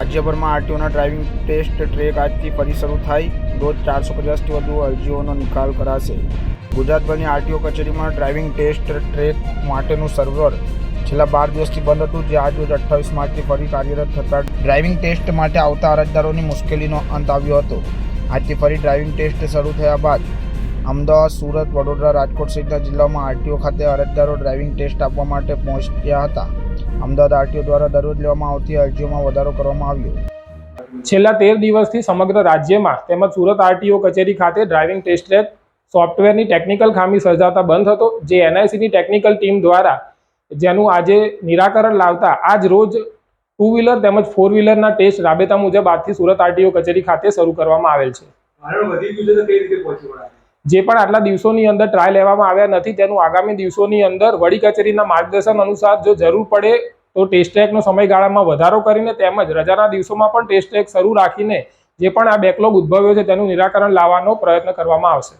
રાજ્યભરમાં આરટીઓના driving test track આજથી ફરી શરૂ થાય. રોજ ચારસો પચાસથી વધુ અરજીઓનો નિકાલ કરાશે. ગુજરાતભરની આરટીઓ કચેરીમાં ડ્રાઇવિંગ ટેસ્ટ ટ્રેક માટેનું સર્વર છેલ્લા બાર દિવસથી બંધ હતું, જે આજ રોજ અઠ્ઠાવીસ માર્ચથી ફરી કાર્યરત થતાં ડ્રાઇવિંગ ટેસ્ટ માટે આવતા અરજદારોની મુશ્કેલીનો અંત આવ્યો હતો. આજથી ફરી ડ્રાઇવિંગ ટેસ્ટ શરૂ થયા બાદ અમદાવાદ, સુરત, વડોદરા, રાજકોટ સહિતના જિલ્લાઓમાં આરટીઓ ખાતે અરજદારો ડ્રાઇવિંગ ટેસ્ટ આપવા માટે પહોંચ્યા હતા. અમદાવાદ આરટીઓ દ્વારા દરરોજ લેવામાં આવતી અરજીઓમાં વધારો કરવામાં આવ્યો. છેલ્લા તેર દિવસથી સમગ્ર રાજ્યમાં તેમજ સુરત આરટીઓ કચેરી ખાતે ડ્રાઇવિંગ ટેસ્ટ ટ્રેક સોફ્ટવેરની ટેકનિકલ ખામી સર્જાતા બંધ હતો જે એનઆઈસીની ટેકનિકલ ટીમ દ્વારા જેનું આજે નિરાકરણ લાવતા આજ રોજ ટુ વ્હીલર તેમજ ફોર વ્હીલરના ટેસ્ટ રાબેતા મુજબ આજથી સુરત આરટીઓ કચેરી ખાતે શરૂ કરવામાં આવેલ છે. જે પણ આટલા દિવસોની અંદર ટ્રાય લેવામાં આવ્યા નથી તેનું આગામી દિવસોની અંદર વડી કચેરીના માર્ગદર્શન અનુસાર જો જરૂર પડે તો ટેસ્ટ ટ્રેકનો સમયગાળામાં વધારો કરીને તેમજ રજાના દિવસોમાં પણ ટેસ્ટ ટ્રેક શરૂ રાખીને જે પણ આ બેકલોગ ઉદ્ભવ્યો છે તેનું નિરાકરણ લાવવાનો પ્રયત્ન કરવામાં આવશે.